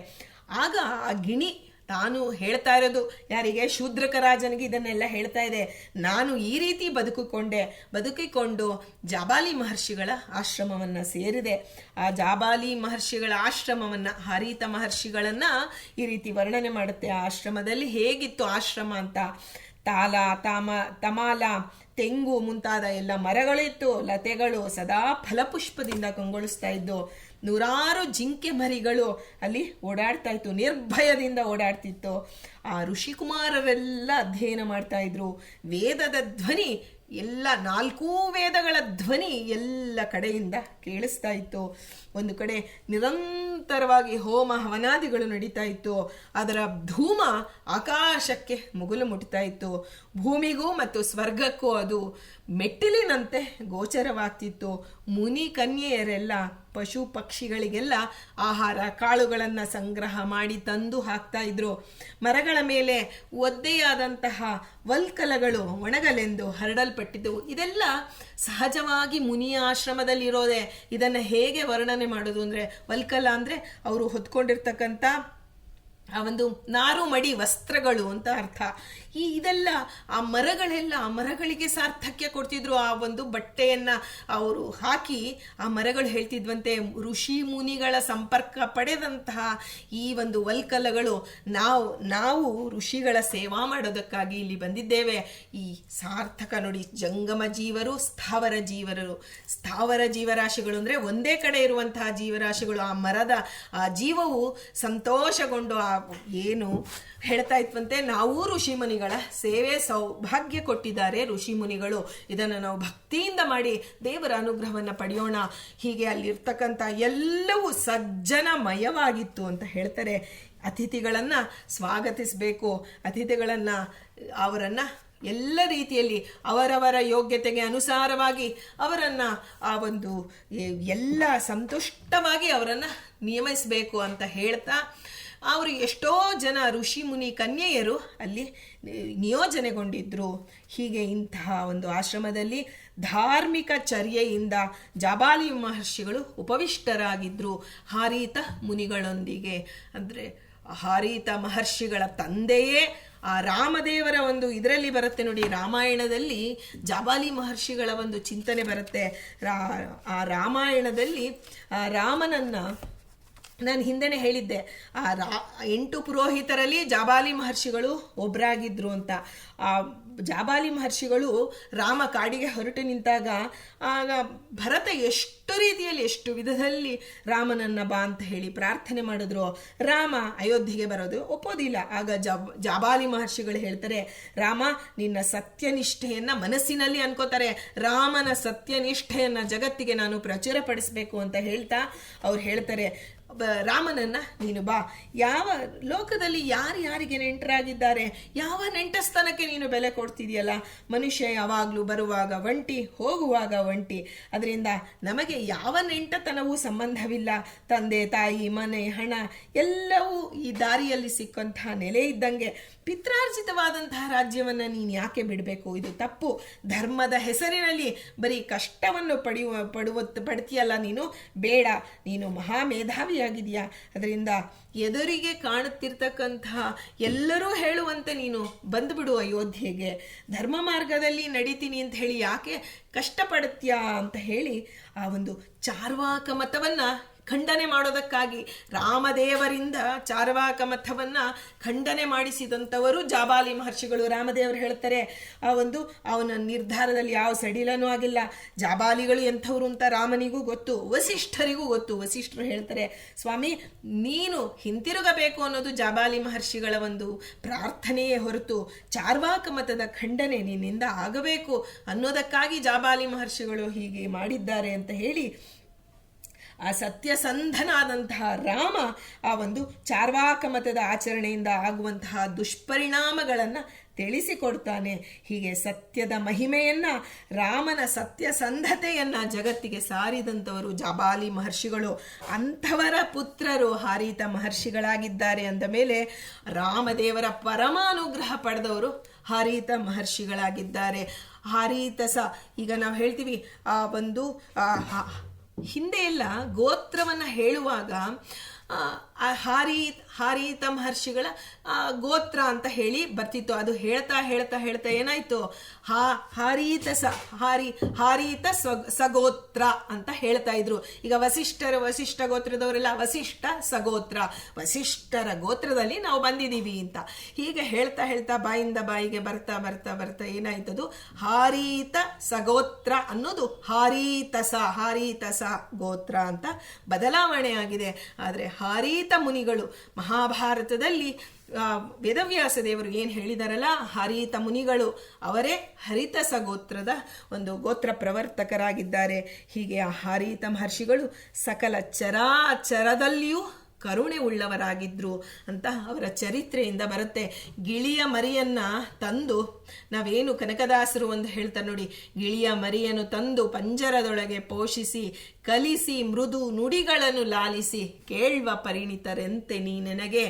ಆಗ ಆ ಗಿಣಿ ತಾನು ಹೇಳ್ತಾ ಇರೋದು, ಯಾರಿಗೆ? ಶೂದ್ರಕ ರಾಜನಿಗೆ ಇದನ್ನೆಲ್ಲ ಹೇಳ್ತಾ ಇದೆ. ನಾನು ಈ ರೀತಿ ಬದುಕಿಕೊಂಡೆ, ಬದುಕಿಕೊಂಡು ಜಾಬಾಲಿ ಮಹರ್ಷಿಗಳ ಆಶ್ರಮವನ್ನು ಸೇರಿದೆ. ಆ ಜಾಬಾಲಿ ಮಹರ್ಷಿಗಳ ಆಶ್ರಮವನ್ನು, ಹರಿತ ಮಹರ್ಷಿಗಳನ್ನ ಈ ರೀತಿ ವರ್ಣನೆ ಮಾಡುತ್ತೆ. ಆ ಆಶ್ರಮದಲ್ಲಿ ಹೇಗಿತ್ತು ಆಶ್ರಮ ಅಂತ? ತಾಲ, ತಾಮ, ತಮಾಲ, ತೆಂಗು ಮುಂತಾದ ಎಲ್ಲ ಮರಗಳಿತ್ತು, ಲತೆಗಳು ಸದಾ ಫಲಪುಷ್ಪದಿಂದ ಕಂಗೊಳಿಸ್ತಾ ಇದ್ದು ನೂರಾರು ಜಿಂಕೆ ಮರಿಗಳು ಅಲ್ಲಿ ಓಡಾಡ್ತಾ ಇತ್ತು, ನಿರ್ಭಯದಿಂದ ಓಡಾಡ್ತಿತ್ತು. ಆ ಋಷಿಕುಮಾರರೆಲ್ಲ ಅಧ್ಯಯನ ಮಾಡ್ತಾ ಇದ್ರು. ವೇದದ ಧ್ವನಿ, ಎಲ್ಲ ನಾಲ್ಕೂ ವೇದಗಳ ಧ್ವನಿ ಎಲ್ಲ ಕಡೆಯಿಂದ ಕೇಳಿಸ್ತಾ ಇತ್ತು. ಒಂದು ಕಡೆ ನಿರಂತರವಾಗಿ ಹೋಮ ಹವನಾದಿಗಳು ನಡೀತಾ ಇತ್ತು. ಅದರ ಧೂಮ ಆಕಾಶಕ್ಕೆ ಮುಗುಲು ಮುಟ್ತಾ ಇತ್ತು. ಭೂಮಿಗೂ ಮತ್ತು ಸ್ವರ್ಗಕ್ಕೂ ಅದು ಮೆಟ್ಟಿಲಿನಂತೆ ಗೋಚರವಾಗ್ತಿತ್ತು. ಮುನಿ ಕನ್ಯೆಯರೆಲ್ಲ ಪಶು ಪಕ್ಷಿಗಳಿಗೆಲ್ಲ ಆಹಾರ, ಕಾಳುಗಳನ್ನು ಸಂಗ್ರಹ ಮಾಡಿ ತಂದು ಹಾಕ್ತಾ ಇದ್ರು. ಮರಗಳ ಮೇಲೆ ಒದ್ದೆಯಾದಂತಹ ವಲ್ಕಲಗಳು ಒಣಗಲೆಂದು ಹರಡಲ್ಪಟ್ಟಿದ್ದವು ಇದೆಲ್ಲ ಸಹಜವಾಗಿ ಮುನಿಯ ಆಶ್ರಮದಲ್ಲಿರೋದೆ. ಇದನ್ನು ಹೇಗೆ ವರ್ಣನೆ ಮಾಡೋದು ಅಂದರೆ, ವಲ್ಕಲ ಅಂದರೆ ಅವರು ಹೊತ್ಕೊಂಡಿರ್ತಕ್ಕಂಥ ಆ ಒಂದು ನಾರು ಮಡಿ ವಸ್ತ್ರಗಳು ಅಂತ ಅರ್ಥ. ಈ ಇದೆಲ್ಲ, ಆ ಮರಗಳೆಲ್ಲ, ಆ ಮರಗಳಿಗೆ ಸಾರ್ಥಕ್ಯ ಕೊಡ್ತಿದ್ರು ಆ ಒಂದು ಬಟ್ಟೆಯನ್ನ ಅವರು ಹಾಕಿ ಆ ಮರಗಳು ಹೇಳ್ತಿದ್ವಂತೆ, ಋಷಿ ಮುನಿಗಳ ಸಂಪರ್ಕ ಪಡೆದಂತಹ ಈ ಒಂದು ವಲ್ಕಲಗಳು ನಾವು ನಾವು ಋಷಿಗಳ ಸೇವಾ ಮಾಡೋದಕ್ಕಾಗಿ ಇಲ್ಲಿ ಬಂದಿದ್ದೇವೆ. ಈ ಸಾರ್ಥಕ ನೋಡಿ ಜಂಗಮ ಜೀವರು, ಸ್ಥಾವರ ಜೀವರರು ಸ್ಥಾವರ ಜೀವರಾಶಿಗಳು ಅಂದ್ರೆ ಒಂದೇ ಕಡೆ ಇರುವಂತಹ ಜೀವರಾಶಿಗಳು. ಆ ಮರದ, ಆ ಜೀವವು ಸಂತೋಷಗೊಂಡು ಆ ಏನು ಹೇಳ್ತಾ ಇತ್ವಂತೆ ನಾವು ಋಷಿಮುನಿಗಳ ಸೇವೆ ಸೌಭಾಗ್ಯ ಕೊಟ್ಟಿದ್ದಾರೆ ಋಷಿಮುನಿಗಳು. ಇದನ್ನು ನಾವು ಭಕ್ತಿಯಿಂದ ಮಾಡಿ ದೇವರ ಅನುಗ್ರಹವನ್ನು ಪಡೆಯೋಣ. ಹೀಗೆ ಅಲ್ಲಿರ್ತಕ್ಕಂಥ ಎಲ್ಲವೂ ಸಜ್ಜನಮಯವಾಗಿತ್ತು ಅಂತ ಹೇಳ್ತಾರೆ. ಅತಿಥಿಗಳನ್ನು ಸ್ವಾಗತಿಸಬೇಕು. ಅತಿಥಿಗಳನ್ನು, ಅವರನ್ನು ಎಲ್ಲ ರೀತಿಯಲ್ಲಿ ಅವರವರ ಯೋಗ್ಯತೆಗೆ ಅನುಸಾರವಾಗಿ ಅವರನ್ನ ಆ ಒಂದು ಎಲ್ಲ ಸಂತುಷ್ಟವಾಗಿ ಅವರನ್ನ ನಿಯಮಿಸಬೇಕು ಅಂತ ಹೇಳ್ತಾ ಅವರು ಎಷ್ಟೋ ಜನ ಋಷಿ ಮುನಿ ಕನ್ಯೆಯರು ಅಲ್ಲಿ ನಿಯೋಜನೆಗೊಂಡಿದ್ದರು ಹೀಗೆ ಇಂತಹ ಒಂದು ಆಶ್ರಮದಲ್ಲಿ ಧಾರ್ಮಿಕ ಚರ್ಯೆಯಿಂದ ಜಾಬಾಲಿ ಮಹರ್ಷಿಗಳು ಉಪವಿಷ್ಟರಾಗಿದ್ದರು ಹಾರೀತ ಮುನಿಗಳೊಂದಿಗೆ. ಅಂದರೆ ಹಾರೀತ ಮಹರ್ಷಿಗಳ ತಂದೆಯೇ ಆ ರಾಮದೇವರ ಒಂದು ಇದರಲ್ಲಿ ಬರುತ್ತೆ ನೋಡಿ, ರಾಮಾಯಣದಲ್ಲಿ ಜಾಬಾಲಿ ಮಹರ್ಷಿಗಳ ಒಂದು ಚಿಂತನೆ ಬರುತ್ತೆ. ರಾ ಆ ರಾಮಾಯಣದಲ್ಲಿ ರಾಮನನ್ನು ರಾಮನನ್ನ ನಾನು ಹಿಂದೆನೆ ಹೇಳಿದ್ದೆ, ಆ ರಾ, ಎಂಟು ಪುರೋಹಿತರಲ್ಲಿ ಜಾಬಾಲಿ ಮಹರ್ಷಿಗಳು ಒಬ್ಬರಾಗಿದ್ರು ಅಂತ. ಆ ಜಾಬಾಲಿ ಮಹರ್ಷಿಗಳು ರಾಮ ಕಾಡಿಗೆ ಹೊರಟು ನಿಂತಾಗ, ಆಗ ಭರತ ಎಷ್ಟು ರೀತಿಯಲ್ಲಿ, ಎಷ್ಟು ವಿಧದಲ್ಲಿ ರಾಮನನ್ನ ಬಾ ಅಂತ ಹೇಳಿ ಪ್ರಾರ್ಥನೆ ಮಾಡಿದ್ರು. ರಾಮ ಅಯೋಧ್ಯೆಗೆ ಬರೋದು ಒಪ್ಪೋದಿಲ್ಲ. ಆಗ ಜಬ್, ಜಾಬಾಲಿ ಮಹರ್ಷಿಗಳು ಹೇಳ್ತಾರೆ, ರಾಮ ನಿನ್ನ ಸತ್ಯನಿಷ್ಠೆಯನ್ನ ಮನಸ್ಸಿನಲ್ಲಿ ಅನ್ಕೋತಾರೆ. ರಾಮನ ಸತ್ಯನಿಷ್ಠೆಯನ್ನ ಜಗತ್ತಿಗೆ ನಾನು ಪ್ರಚುರಪಡಿಸಬೇಕು ಅಂತ ಹೇಳ್ತಾ ಅವ್ರು ಹೇಳ್ತಾರೆ ರಾಮನನ್ನ ನೀನು ಬಾ. ಯಾವ ಲೋಕದಲ್ಲಿ ಯಾರು ಯಾರಿಗೆ ನೆಂಟರಾಗಿದ್ದಾರೆ? ಯಾವ ನೆಂಟಸ್ಥಾನಕ್ಕೆ ನೀನು ಬೆಲೆ ಕೊಡ್ತಿದೆಯಲ್ಲ? ಮನುಷ್ಯ ಯಾವಾಗಲೂ ಬರುವಾಗ ಒಂಟಿ, ಹೋಗುವಾಗ ಒಂಟಿ. ಅದರಿಂದ ನಮಗೆ ಯಾವ ನೆಂಟತನವೂ ಸಂಬಂಧವಿಲ್ಲ. ತಂದೆ, ತಾಯಿ, ಮನೆ, ಹಣ ಎಲ್ಲವೂ ಈ ದಾರಿಯಲ್ಲಿ ಸಿಕ್ಕಂತಹ ನೆಲೆ ಇದ್ದಂಗೆ ಪಿತ್ರಾರ್ಜಿತವಾದಂತಹ ರಾಜ್ಯವನ್ನ ನೀನು ಯಾಕೆ ಬಿಡಬೇಕು? ಇದು ತಪ್ಪು. ಧರ್ಮದ ಹೆಸರಿನಲ್ಲಿ ಬರೀ ಕಷ್ಟವನ್ನು ಪಡೆಯುವ ಪಡುವ ಪಡ್ತೀಯಲ್ಲ ನೀನು? ಬೇಡ. ನೀನು ಮಹಾ ಮೇಧಾವಿಯಾಗಿದೆಯಾ ಅದರಿಂದ ಎದುರಿಗೆ ಕಾಣುತ್ತಿರ್ತಕ್ಕಂತಹ ಎಲ್ಲರೂ ಹೇಳುವಂತೆ ನೀನು ಬಂದುಬಿಡು ಅಯೋಧ್ಯೆಗೆ. ಧರ್ಮ ಮಾರ್ಗದಲ್ಲಿ ನಡೀತೀನಿ ಅಂತ ಹೇಳಿ ಯಾಕೆ ಕಷ್ಟಪಡುತ್ತೀಯಾ ಅಂತ ಹೇಳಿ ಆ ಒಂದು ಚಾರ್ವಾಕ ಮತವನ್ನ ಖಂಡನೆ ಮಾಡೋದಕ್ಕಾಗಿ ರಾಮದೇವರಿಂದ ಚಾರ್ವಾಕ ಮತವನ್ನ ಖಂಡನೆ ಮಾಡಿಸಿದಂಥವರು ಜಾಬಾಲಿ ಮಹರ್ಷಿಗಳು. ರಾಮದೇವರು ಹೇಳ್ತಾರೆ ಆ ಒಂದು ಅವನ ನಿರ್ಧಾರದಲ್ಲಿ ಯಾವ ಸಡಿಲನೂ ಆಗಿಲ್ಲ. ಜಾಬಾಲಿಗಳು ಎಂಥವ್ರು ಅಂತ ರಾಮನಿಗೂ ಗೊತ್ತು, ವಸಿಷ್ಠರಿಗೂ ಗೊತ್ತು. ವಸಿಷ್ಠರು ಹೇಳ್ತಾರೆ, ಸ್ವಾಮಿ, ನೀನು ಹಿಂತಿರುಗಬೇಕು ಅನ್ನೋದು ಜಾಬಾಲಿ ಮಹರ್ಷಿಗಳ ಒಂದು ಪ್ರಾರ್ಥನೆಯೇ ಹೊರತು. ಚಾರ್ವಾಕ ಮತದ ಖಂಡನೆ ನಿನ್ನಿಂದ ಆಗಬೇಕು ಅನ್ನೋದಕ್ಕಾಗಿ ಜಾಬಾಲಿ ಮಹರ್ಷಿಗಳು ಹೀಗೆ ಮಾಡಿದ್ದಾರೆ ಅಂತ ಹೇಳಿ ಆ ಸತ್ಯಸಂಧನಾದಂತಹ ರಾಮ ಆ ಒಂದು ಚಾರ್ವಾಕ ಮತದ ಆಚರಣೆಯಿಂದ ಆಗುವಂತಹ ದುಷ್ಪರಿಣಾಮಗಳನ್ನು ತಿಳಿಸಿಕೊಡ್ತಾನೆ. ಹೀಗೆ ಸತ್ಯದ ಮಹಿಮೆಯನ್ನ, ರಾಮನ ಸತ್ಯಸಂಧತೆಯನ್ನ ಜಗತ್ತಿಗೆ ಸಾರಿದಂಥವರು ಜಬಾಲಿ ಮಹರ್ಷಿಗಳು, ಅಂಥವರ ಪುತ್ರರು ಹಾರೀತ ಮಹರ್ಷಿಗಳಾಗಿದ್ದಾರೆ ಅಂದ ಮೇಲೆ ರಾಮದೇವರ ಪರಮಾನುಗ್ರಹ ಪಡೆದವರು ಹಾರೀತ ಮಹರ್ಷಿಗಳಾಗಿದ್ದಾರೆ. ಹಾರೀತಸ ಈಗ ನಾವು ಹೇಳ್ತೀವಿ, ಆ ಒಂದು ಹಿಂದೆ ಎಲ್ಲ ಗೋತ್ರವನ್ನ ಹೇಳುವಾಗ ಹಾರಿ ಹಾರೀತ ಮಹರ್ಷಿಗಳ ಆ, ಗೋತ್ರ ಅಂತ ಹೇಳಿ ಬರ್ತಿತ್ತು. ಅದು ಹೇಳ್ತಾ ಹೇಳ್ತಾ ಹೇಳ್ತಾ ಏನಾಯ್ತು? ಹಾ ಹಾರೀತ ಸ ಹಾರಿ ಹಾರೀತ ಸ್ವ ಸಗೋತ್ರ ಅಂತ ಹೇಳ್ತಾ ಇದ್ರು. ಈಗ ವಸಿಷ್ಠರ ವಸಿಷ್ಠ ಗೋತ್ರದವರೆಲ್ಲ ವಸಿಷ್ಠ ಸಗೋತ್ರ ವಸಿಷ್ಠರ ಗೋತ್ರದಲ್ಲಿ ನಾವು ಬಂದಿದ್ದೀವಿ ಅಂತ. ಹೀಗೆ ಹೇಳ್ತಾ ಹೇಳ್ತಾ ಬಾಯಿಂದ ಬಾಯಿಗೆ ಬರ್ತಾ ಬರ್ತಾ ಬರ್ತಾ ಏನಾಯ್ತದು? ಹಾರೀತ ಸಗೋತ್ರ ಅನ್ನೋದು ಹಾರೀತಸ ಹಾರೀತಸ ಗೋತ್ರ ಅಂತ ಬದಲಾವಣೆ ಆಗಿದೆ. ಆದರೆ ಹಾರೀತ ಮುನಿಗಳು. ಮಹಾಭಾರತದಲ್ಲಿ ವೇದವ್ಯಾಸ ದೇವರು ಏನು ಹೇಳಿದಾರಲ್ಲ, ಹರಿತ ಮುನಿಗಳು ಅವರೇ ಹರಿತಸ ಗೋತ್ರದ ಒಂದು ಗೋತ್ರ ಪ್ರವರ್ತಕರಾಗಿದ್ದಾರೆ. ಹೀಗೆ ಆ ಹರಿತ ಮಹರ್ಷಿಗಳು ಸಕಲ ಚರಾಚರದಲ್ಲಿಯೂ ಕರುಣೆ ಉಳ್ಳವರಾಗಿದ್ರು ಅಂತ ಅವರ ಚರಿತ್ರೆಯಿಂದ ಬರುತ್ತೆ. ಗಿಳಿಯ ಮರಿಯನ್ನ ತಂದು, ನಾವೇನು ಕನಕದಾಸರು ಅಂತ ಹೇಳ್ತಾರೆ ನೋಡಿ, ಗಿಳಿಯ ಮರಿಯನ್ನು ತಂದು ಪಂಜರದೊಳಗೆ ಪೋಷಿಸಿ, ಕಲಿಸಿ, ಮೃದು ನುಡಿಗಳನ್ನು ಲಾಲಿಸಿ, ಕೇಳುವ ಪರಿಣಿತರೆಂತೆ ನೀ ನನಗೆ.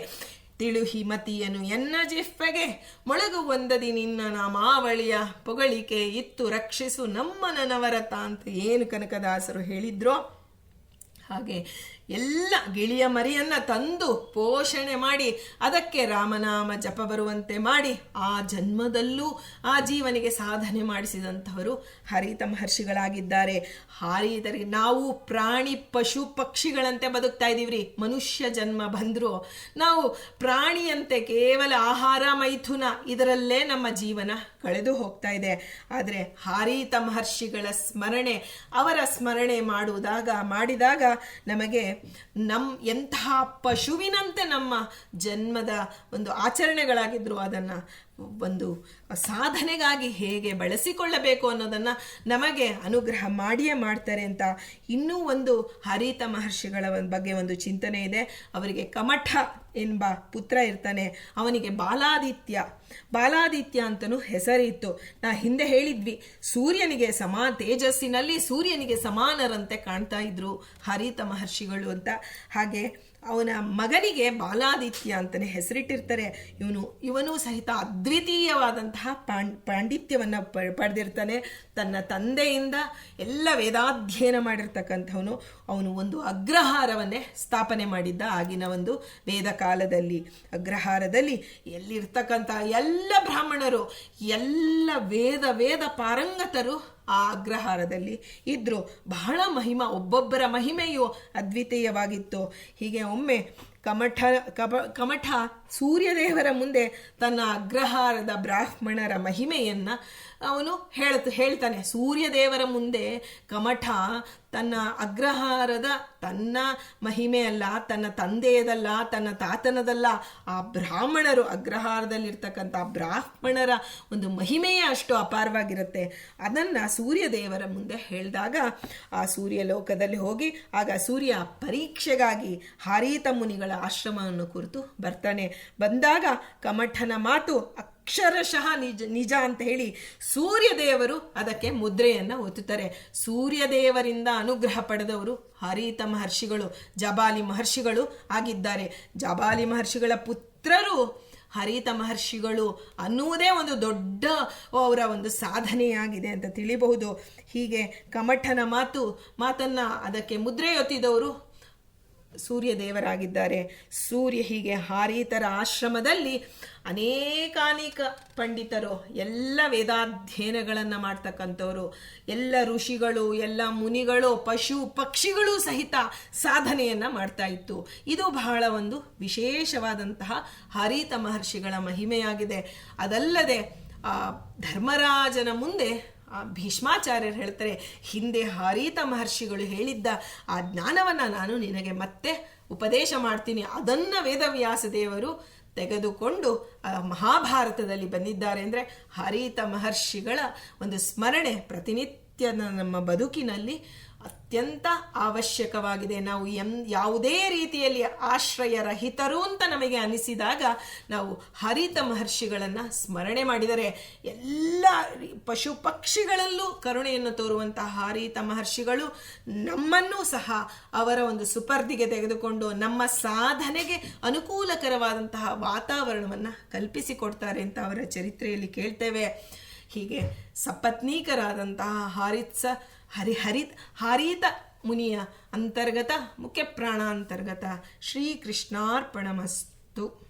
ತಿಳುಹಿ ಮತಿಯನು ಎನ್ನ ಜಿಫ್ಫೆಗೆ ಮೊಳಗುವಂದದಿ ನಿನ್ನ ನಾಮಾವಳಿಯ ಪೊಗಳಿಕೆ, ಇತ್ತು ರಕ್ಷಿಸು ನಮ್ಮ ನನವರತ ಅಂತ ಏನು ಕನಕದಾಸರು ಹೇಳಿದ್ರೋ ಹಾಗೆ ಎಲ್ಲ ಗಿಳಿಯ ಮರಿಯನ್ನ ತಂದು ಪೋಷಣೆ ಮಾಡಿ, ಅದಕ್ಕೆ ರಾಮನಾಮ ಜಪ ಬರುವಂತೆ ಮಾಡಿ, ಆ ಜನ್ಮದಲ್ಲೂ ಆ ಜೀವನಿಗೆ ಸಾಧನೆ ಮಾಡಿಸಿದಂಥವರು ಹರಿತ ಮಹರ್ಷಿಗಳಾಗಿದ್ದಾರೆ. ಹಾರಿದರಿಗೆ ನಾವು ಪ್ರಾಣಿ ಪಶು ಪಕ್ಷಿಗಳಂತೆ ಬದುಕ್ತಾ ಇದ್ದೀವ್ರಿ. ಮನುಷ್ಯ ಜನ್ಮ ಬಂದರು ನಾವು ಪ್ರಾಣಿಯಂತೆ ಕೇವಲ ಆಹಾರ ಮೈಥುನ ಇದರಲ್ಲೇ ನಮ್ಮ ಜೀವನ ಕಳೆದು ಹೋಗ್ತಾ ಇದೆ. ಆದರೆ ಹಾರೀತ ಮಹರ್ಷಿಗಳ ಸ್ಮರಣೆ, ಅವರ ಸ್ಮರಣೆ ಮಾಡುವುದಾಗ, ಮಾಡಿದಾಗ ನಮಗೆ ನಮ್ ಎಂತಹ ಪಶುವಿನಂತೆ ನಮ್ಮ ಜನ್ಮದ ಒಂದು ಆಚರಣೆಗಳಾಗಿದ್ರು, ಅದನ್ನ ಒಂದು ಸಾಧನೆಗಾಗಿ ಹೇಗೆ ಬಳಸಿಕೊಳ್ಳಬೇಕು ಅನ್ನೋದನ್ನ ನಮಗೆ ಅನುಗ್ರಹ ಮಾಡಿಯೇ ಮಾಡ್ತಾರೆ ಅಂತ ಇನ್ನೂ ಒಂದು ಹರಿತ ಮಹರ್ಷಿಗಳ ಬಗ್ಗೆ ಒಂದು ಚಿಂತನೆ ಇದೆ. ಅವರಿಗೆ ಕಮಠ ಎಂಬ ಪುತ್ರ ಇರ್ತಾನೆ. ಅವನಿಗೆ ಬಾಲಾದಿತ್ಯ. ಬಾಲಾದಿತ್ಯ ಅಂತನೂ ಹೆಸರಿತ್ತು. ನಾ ಹಿಂದೆ ಹೇಳಿದ್ವಿ, ಸೂರ್ಯನಿಗೆ ಸಮಾ, ತೇಜಸ್ಸಿನಲ್ಲಿ ಸೂರ್ಯನಿಗೆ ಸಮಾನರಂತೆ ಕಾಣ್ತಾ ಇದ್ರು ಹರಿತ ಮಹರ್ಷಿಗಳು ಅಂತ. ಹಾಗೆ ಅವನ ಮಗನಿಗೆ ಬಾಲಾದಿತ್ಯ ಅಂತಲೇ ಹೆಸರಿಟ್ಟಿರ್ತಾರೆ. ಇವನು ಇವನು ಸಹಿತ ಅದ್ವಿತೀಯವಾದಂತಹ ಪಾಂಡ್, ಪಾಂಡಿತ್ಯವನ್ನು ಪಡೆದಿರ್ತಾನೆ. ತನ್ನ ತಂದೆಯಿಂದ ಎಲ್ಲ ವೇದಾಧ್ಯಯನ ಮಾಡಿರ್ತಕ್ಕಂಥವನು. ಅವನು ಒಂದು ಅಗ್ರಹಾರವನ್ನೇ ಸ್ಥಾಪನೆ ಮಾಡಿದ್ದ ಆಗಿನ ಒಂದು ವೇದ ಕಾಲದಲ್ಲಿ. ಅಗ್ರಹಾರದಲ್ಲಿ ಎಲ್ಲಿರ್ತಕ್ಕಂಥ ಎಲ್ಲ ಬ್ರಾಹ್ಮಣರು, ಎಲ್ಲ ವೇದ ವೇದ ಪಾರಂಗತರು ಆ ಅಗ್ರಹಾರದಲ್ಲಿ ಇದ್ರು. ಬಹಳ ಮಹಿಮ, ಒಬ್ಬೊಬ್ಬರ ಮಹಿಮೆಯು ಅದ್ವಿತೀಯವಾಗಿತ್ತು. ಹೀಗೆ ಒಮ್ಮೆ ಕಮಠ, ಕಬ, ಕಮಠ ಸೂರ್ಯದೇವರ ಮುಂದೆ ತನ್ನ ಅಗ್ರಹಾರದ ಬ್ರಾಹ್ಮಣರ ಮಹಿಮೆಯನ್ನ ಅವನು ಹೇಳ್ತ, ಹೇಳ್ತಾನೆ, ಸೂರ್ಯದೇವರ ಮುಂದೆ ಕಮಠ ತನ್ನ ಅಗ್ರಹಾರದ, ತನ್ನ ಮಹಿಮೆ ಅಲ್ಲ ತನ್ನ ತಂದೆಯದಲ್ಲ, ತನ್ನ ತಾತನದಲ್ಲ, ಆ ಬ್ರಾಹ್ಮಣರು ಅಗ್ರಹಾರದಲ್ಲಿರ್ತಕ್ಕಂಥ ಬ್ರಾಹ್ಮಣರ ಒಂದು ಮಹಿಮೆಯೇ ಅಷ್ಟು ಅಪಾರವಾಗಿರುತ್ತೆ. ಅದನ್ನು ಸೂರ್ಯದೇವರ ಮುಂದೆ ಹೇಳಿದಾಗ ಆ ಸೂರ್ಯ ಲೋಕದಲ್ಲಿ ಹೋಗಿ, ಆಗ ಸೂರ್ಯ ಪರೀಕ್ಷೆಗಾಗಿ ಹಾರೀತ ಮುನಿಗಳ ಆಶ್ರಮವನ್ನು ಕುರಿತು ಬರ್ತಾನೆ. ಬಂದಾಗ ಕಮಠನ ಮಾತು ಅಕ್ಷರಶಃ ನಿಜ ನಿಜ ಅಂತ ಹೇಳಿ ಸೂರ್ಯದೇವರು ಅದಕ್ಕೆ ಮುದ್ರೆಯನ್ನು ಒತ್ತುತ್ತಾರೆ. ಸೂರ್ಯದೇವರಿಂದ ಅನುಗ್ರಹ ಪಡೆದವರು ಹರಿತ ಮಹರ್ಷಿಗಳು, ಜಬಾಲಿ ಮಹರ್ಷಿಗಳು ಆಗಿದ್ದಾರೆ. ಜಬಾಲಿ ಮಹರ್ಷಿಗಳ ಪುತ್ರರು ಹರಿತ ಮಹರ್ಷಿಗಳು ಅನ್ನುವುದೇ ಒಂದು ದೊಡ್ಡ ಅವರ ಒಂದು ಸಾಧನೆಯಾಗಿದೆ ಅಂತ ತಿಳಿಬಹುದು. ಹೀಗೆ ಕಮಠನ ಮಾತು, ಮಾತನ್ನ ಅದಕ್ಕೆ ಮುದ್ರೆಯೊತ್ತಿದವರು ಸೂರ್ಯದೇವರಾಗಿದ್ದಾರೆ. ಸೂರ್ಯ ಹೀಗೆ ಹಾರೀತರ ಆಶ್ರಮದಲ್ಲಿ ಅನೇಕಾನೇಕ ಪಂಡಿತರು, ಎಲ್ಲ ವೇದಾಧ್ಯಯನಗಳನ್ನು ಮಾಡ್ತಕ್ಕಂಥವ್ರು, ಎಲ್ಲ ಋಷಿಗಳು, ಎಲ್ಲ ಮುನಿಗಳು, ಪಶು ಪಕ್ಷಿಗಳು ಸಹಿತ ಸಾಧನೆಯನ್ನು ಮಾಡ್ತಾ ಇತ್ತು. ಇದು ಬಹಳ ಒಂದು ವಿಶೇಷವಾದಂತಹ ಹರಿತ ಮಹರ್ಷಿಗಳ ಮಹಿಮೆಯಾಗಿದೆ. ಅದಲ್ಲದೆ ಧರ್ಮರಾಜನ ಮುಂದೆ ಭೀಷ್ಮಾಚಾರ್ಯರು ಹೇಳ್ತಾರೆ, ಹಿಂದೆ ಹಾರೀತ ಮಹರ್ಷಿಗಳು ಹೇಳಿದ್ದ ಆ ಜ್ಞಾನವನ್ನು ನಾನು ನಿನಗೆ ಮತ್ತೆ ಉಪದೇಶ ಮಾಡ್ತೀನಿ. ಅದನ್ನು ವೇದವ್ಯಾಸ ದೇವರು ತೆಗೆದುಕೊಂಡು ಆ ಮಹಾಭಾರತದಲ್ಲಿ ಬಂದಿದ್ದಾರೆ ಅಂದರೆ ಹರಿತ ಮಹರ್ಷಿಗಳ ಒಂದು ಸ್ಮರಣೆ ಪ್ರತಿನಿತ್ಯ ನಮ್ಮ ಬದುಕಿನಲ್ಲಿ ಅತ್ಯಂತ ಅವಶ್ಯಕವಾಗಿದೆ. ನಾವು ಎಂ, ಯಾವುದೇ ರೀತಿಯಲ್ಲಿ ಆಶ್ರಯರಹಿತರು ಅಂತ ನಮಗೆ ಅನಿಸಿದಾಗ ನಾವು ಹರಿತ ಮಹರ್ಷಿಗಳನ್ನು ಸ್ಮರಣೆ ಮಾಡಿದರೆ ಎಲ್ಲ ಪಶು ಪಕ್ಷಿಗಳಲ್ಲೂ ಕರುಣೆಯನ್ನು ತೋರುವಂತಹ ಹರಿತ ಮಹರ್ಷಿಗಳು ನಮ್ಮನ್ನು ಸಹ ಅವರ ಒಂದು ಸುಪರ್ದಿಗೆ ತೆಗೆದುಕೊಂಡು ನಮ್ಮ ಸಾಧನೆಗೆ ಅನುಕೂಲಕರವಾದಂತಹ ವಾತಾವರಣವನ್ನು ಕಲ್ಪಿಸಿಕೊಡ್ತಾರೆ ಅಂತ ಅವರ ಚರಿತ್ರೆಯಲ್ಲಿ ಕೇಳ್ತೇವೆ. ಹೀಗೆ ಸಪತ್ನೀಕರಾದಂತಹ ಹಾರಿತ್ಸ ಹರಿ ಹರಿತ ಮುನಿಯ ಅಂತರ್ಗತ ಮುಖ್ಯ ಪ್ರಾಣ ಅಂತರ್ಗತ ಶ್ರೀಕೃಷ್ಣಾರ್ಪಣಮಸ್ತು.